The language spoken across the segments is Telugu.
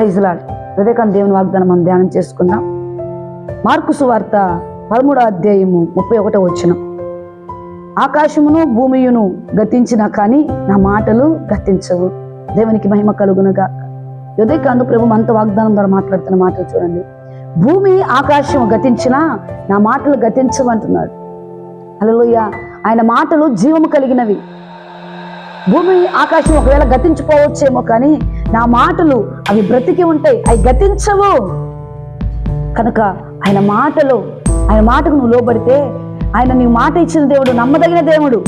ప్రైజ్లాడ్ హృదయకాంత దేవుని వాగ్దానం మనం ధ్యానం చేసుకుందాం. మార్కు సువార్త పదమూడో అధ్యాయము ముప్పై ఒకటో వచ్చిన ఆకాశమును భూమియును గతించినా కానీ నా మాటలు గతించవు. దేవునికి మహిమ కలుగునగా. హృదయకాంత ప్రభు మనతో వాగ్దానం ద్వారా మాట్లాడుతున్న మాటలు చూడండి. భూమి ఆకాశం గతించినా నా మాటలు గతించవంటున్నాడు అలలోయ ఆయన మాటలు జీవము కలిగినవి. భూమి ఆకాశం ఒకవేళ గతించిపోవచ్చేమో కానీ నా మాటలు అవి బ్రతికి ఉంటాయి అవి గతించవు. కనుక ఆయన మాటలు ఆయన మాటకు నువ్వు లోబడితే ఆయన నీ మాట ఇచ్చిన దేవుడు నమ్మదగిన దేవుడు.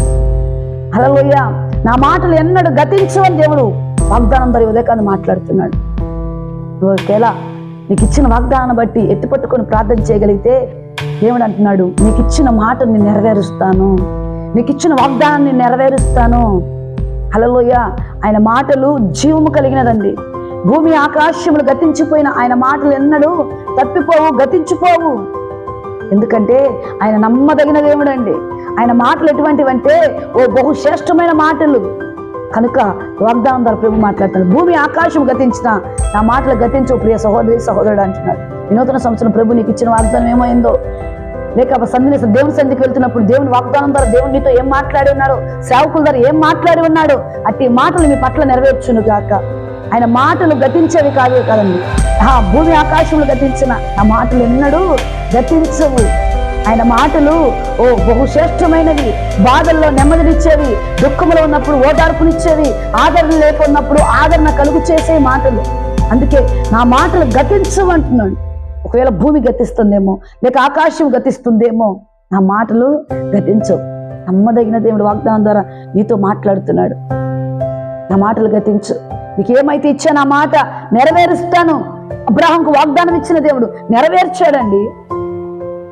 హలోయ నా మాటలు ఎన్నడూ గతించవని దేవుడు వాగ్దానం ద్వారా ఉదయకాన్ని మాట్లాడుతున్నాడు. ఒకేలా ఒకవేళ నీకు ఇచ్చిన వాగ్దానాన్ని బట్టి ఎత్తిపట్టుకొని ప్రార్థన చేయగలిగితే దేవుడు అంటున్నాడు నీకు ఇచ్చిన మాటను నేను నెరవేరుస్తాను. నీకు ఇచ్చిన వాగ్దానాన్ని నెరవేరుస్తాను. హలలోయ ఆయన మాటలు జీవము కలిగినదండి. భూమి ఆకాశములు గతించిపోయిన ఆయన మాటలు ఎన్నడూ తప్పిపోవు గతించిపోవు. ఎందుకంటే ఆయన నమ్మదగిన దేవుడండి. ఆయన మాటలు ఎటువంటివంటే ఓ బహుశ్రేష్టమైన మాటలు. కనుక వాగ్దానం ద్వారా ప్రభు మాట్లాడుతున్నాడు భూమి ఆకాశం గతించిన నా మాటలు గతించు ప్రియ సహోదరి సహోదరుడు అంటున్నాడు. వినూతన సంవత్సరం ప్రభు నీకు ఇచ్చిన వాగ్దానం ఏమైందో లేక సంధిని దేవుని సంధికి వెళ్తున్నప్పుడు దేవుని వాగ్దానం ద్వారా దేవుని నీతో ఏం మాట్లాడి ఉన్నాడో? సేవకుల ద్వారా ఏం మాట్లాడి ఉన్నాడో? అట్టి మాటలు మీ పట్ల నెరవేర్చును గాక. ఆయన మాటలు గతించేవి కాదు కదండి. ఆ భూమి ఆకాశంలో గతించిన ఆ మాటలు ఎన్నడూ గతించవు. ఆయన మాటలు ఓ బహుశ్రేష్టమైనవి బాధల్లో నెమ్మదినిచ్చేవి దుఃఖంలో ఉన్నప్పుడు ఓదార్పునిచ్చేవి ఆదరణ లేకున్నప్పుడు ఆదరణ కలుగు చేసే మాటలు. అందుకే నా మాటలు గతించవు అంటున్నాడు ఒకవేళ భూమి గతిస్తుందేమో లేక ఆకాశం గతిస్తుందేమో నా మాటలు గతించవు. నమ్మదగిన దేవుడు వాగ్దానం ద్వారా నీతో మాట్లాడుతున్నాడు. నా మాటలు గతించు. నీకు ఏమైతే ఇచ్చా నా మాట నెరవేరుస్తాను. అబ్రాహంకు వాగ్దానం ఇచ్చిన దేవుడు నెరవేర్చాడండి.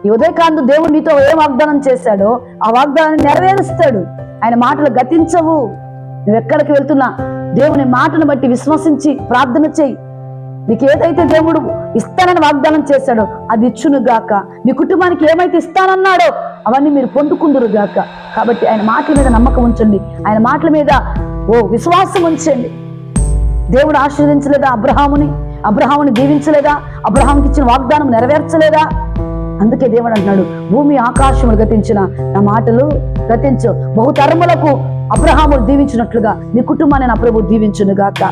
ఈ ఉదయకాంతు దేవుడు నీతో ఏ వాగ్దానం చేశాడో ఆ వాగ్దానాన్ని నెరవేరుస్తాడు. ఆయన మాటలు గతించవు. నువ్వు ఎక్కడికి వెళ్తున్నా దేవుని మాటను బట్టి విశ్వసించి ప్రార్థన చేయి. నీకు ఏదైతే దేవుడు ఇస్తానని వాగ్దానం చేశాడో అది ఇచ్చును గాక నీ కుటుంబానికి ఏమైతే ఇస్తానన్నాడో అవన్నీ మీరు పొందుకుందురు గాక కాబట్టి ఆయన మాటల మీద నమ్మకం ఉంచండి. ఆయన మాటల మీద ఓ విశ్వాసం ఉంచండి. దేవుడు ఆశీర్వదించలేదా అబ్రహాముని? అబ్రహాముని దీవించలేదా? అబ్రహాంకి ఇచ్చిన వాగ్దానం నెరవేర్చలేదా? అందుకే దేవుడు అంటున్నాడు భూమి ఆకాశములు గతించిన నా మాటలు గతించు. బహుతరములకు అబ్రహాములు దీవించినట్లుగా నీ కుటుంబాన్ని నా ప్రభు దీవించును గాక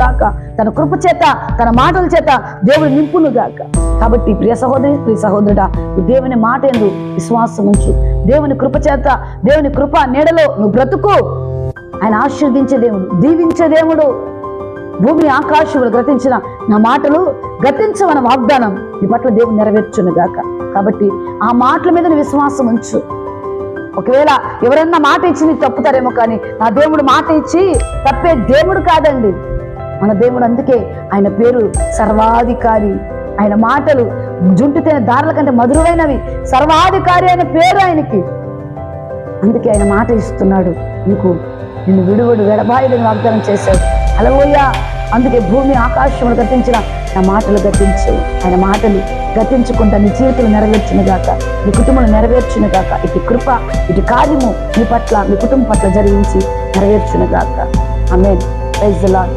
గాక తన కృప చేత తన మాటల చేత దేవుడు నింపునుగాక. కాబట్టి ప్రియ సహోదరి ప్రియ సహోదరుడా దేవుని మాట ఎందు విశ్వాసం ఉంచు. దేవుని కృప చేత దేవుని కృప నీడలో నువ్వు బ్రతుకు. ఆయన ఆశీర్వదించే దేవుడు దీవించే దేవుడు. భూమి ఆకాశములు గ్రతించిన నా మాటలు గతించమన్న వాగ్దానం నీ పట్ల దేవుడు నెరవేర్చును గాక కాబట్టి ఆ మాటల మీద నీ విశ్వాసం ఉంచు. ఒకవేళ ఎవరన్నా మాట ఇచ్చి నీకు తప్పుతారేమో కానీ నా దేవుడు మాట ఇచ్చి తప్పే దేవుడు కాదండి. మన దేవుడు అందుకే ఆయన పేరు సర్వాధికారి. ఆయన మాటలు జుంటు దారుల కంటే మధురమైనవి. సర్వాధికారి అయిన పేరు ఆయనకి. అందుకే ఆయన మాట ఇస్తున్నాడు. నీకు నిన్ను విడువడు వెడబాయుడిని వాగ్దానం చేశాడు. అలవోయ్యా అందుకే భూమి ఆకాశములు గతించిన నా మాటలు గతించు. ఆయన మాటలు గతించకుండా నీ జీవితం నెరవేర్చును గాక. నీ కుటుంబంలో నెరవేర్చును గాక. ఇటు కృప ఇటు కార్యము నీ పట్ల నీ కుటుంబం పట్ల జరిగించి నెరవేర్చును గాక. ఆమె ప్రైజ్ లాడ్